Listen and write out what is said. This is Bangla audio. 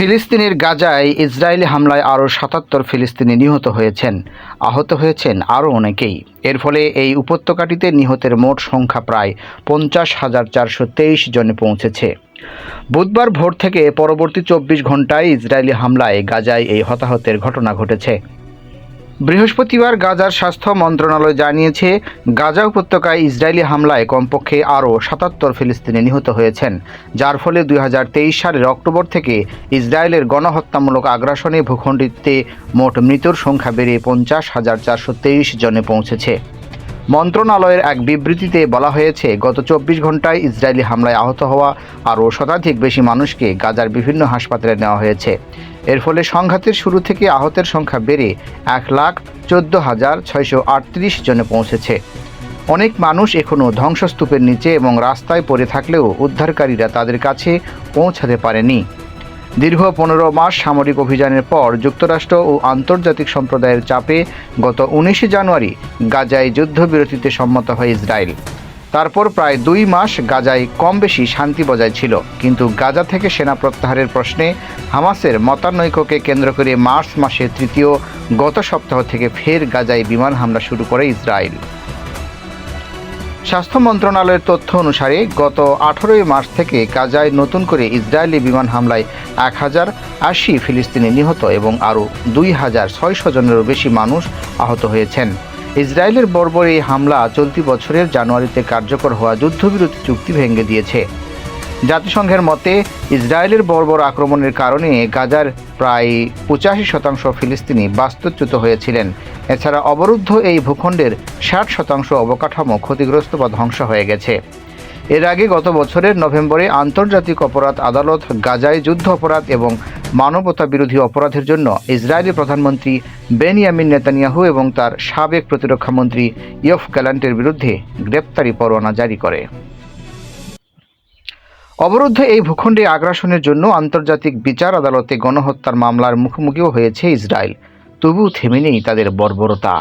ফিলিস্তিনের গাজায় ইসরায়েলি হামলায় আরও সাতাত্তর ফিলিস্তিনি নিহত হয়েছেন। আহত হয়েছেন আরও অনেকেই। এর ফলে এই উপত্যকাটিতে নিহতের মোট সংখ্যা প্রায় পঞ্চাশ হাজার চারশো তেইশ জনে পৌঁছেছে। বুধবার ভোর থেকে পরবর্তী চব্বিশ ঘন্টায় ইসরায়েলি হামলায় গাজায় এই হতাহতের ঘটনা ঘটেছে। বৃহস্পতিবার গাজার স্বাস্থ্য মন্ত্রণালয় জানিয়েছে, গাজা উপত্যকায় ইসরায়েলি হামলায় কমপক্ষে আরও সাতাত্তর ফিলিস্তিনি নিহত হয়েছেন, যার ফলে দুই হাজার তেইশ সালের অক্টোবর থেকে ইসরায়েলের গণহত্যামূলক আগ্রাসনে ভূখণ্ডিতে মোট মৃতর সংখ্যা বেড়ে পঞ্চাশ হাজার চারশো জনে পৌঁছেছে। মন্ত্রণালয়ের এক বিবৃতিতে বলা হয়েছে, গত চব্বিশ ঘন্টায় ইসরায়েলি হামলায় আহত হওয়া আরও শতাধিক বেশি মানুষকে গাজার বিভিন্ন হাসপাতালে নেওয়া হয়েছে। এর ফলে সংঘাতের শুরু থেকে আহতের সংখ্যা বেড়ে এক লাখ চোদ্দ হাজার ছয়শো আটত্রিশ জনে পৌঁছেছে। অনেক মানুষ এখনও ধ্বংসস্তূপের নিচে এবং রাস্তায় পড়ে থাকলেও উদ্ধারকারীরা তাদের কাছে পৌঁছাতে পারেনি। দীর্ঘ পনেরো মাস সামরিক অভিযানের পর যুক্তরাষ্ট্র ও আন্তর্জাতিক সম্প্রদায়ের চাপে গত উনিশে জানুয়ারি গাজায় যুদ্ধবিরতিতে সম্মত হয় ইসরায়েল। তারপর প্রায় দুই মাস গাজায় কম বেশি শান্তি বজায় ছিল। কিন্তু গাজা থেকে সেনা প্রত্যাহারের প্রশ্নে হামাসের মতানৈক্যকে কেন্দ্র করে মার্চ মাসের তৃতীয় গত সপ্তাহ থেকে ফের গাজায় বিমান হামলা শুরু করে ইসরায়েল। স্বাস্থ্য মন্ত্রণালয়ের তথ্য অনুসারে গত আঠারোই মার্চ থেকে গাজায় নতুন করে ইসরায়েলি বিমান হামলায় এক হাজার আশি ফিলিস্তিনি নিহত এবং আরও দুই হাজার ছয়শো জনেরও বেশি মানুষ আহত হয়েছেন। ইসরায়েলের বর্বর এই হামলা চলতি বছরের জানুয়ারিতে কার্যকর হওয়া যুদ্ধবিরতি চুক্তি ভেঙে দিয়েছে। জাতিসংঘের মতে, ইসরায়েলের বর্বর আক্রমণের কারণে গাজার প্রায় পঁচাশি শতাংশ ফিলিস্তিনি বাস্তুচ্যুত হয়েছিলেন এছাড়া অবরুদ্ধ এই ভূখণ্ডের ষাট শতাংশ অবকাঠামো ক্ষতিগ্রস্ত বা ধ্বংস হয়ে গেছে। এর আগে গত বছরের নভেম্বরে আন্তর্জাতিক অপরাধ আদালত গাজায় যুদ্ধ অপরাধ এবং মানবতা বিরোধী অপরাধের জন্য ইসরায়েলি প্রধানমন্ত্রী বেনিয়ামিন নেতানিয়াহু এবং তার সাবেক প্রতিরক্ষা মন্ত্রী ইয়ফ গ্যালান্টের বিরুদ্ধে গ্রেপ্তারি পরোয়ানা জারি করে। অবরুদ্ধ এই ভূখণ্ডে আগ্রাসনের জন্য আন্তর্জাতিক বিচার আদালতে গণহত্যার মামলার মুখোমুখিও হয়েছে ইসরায়েল। তবু থেমে নেই তাদের বর্বরতা।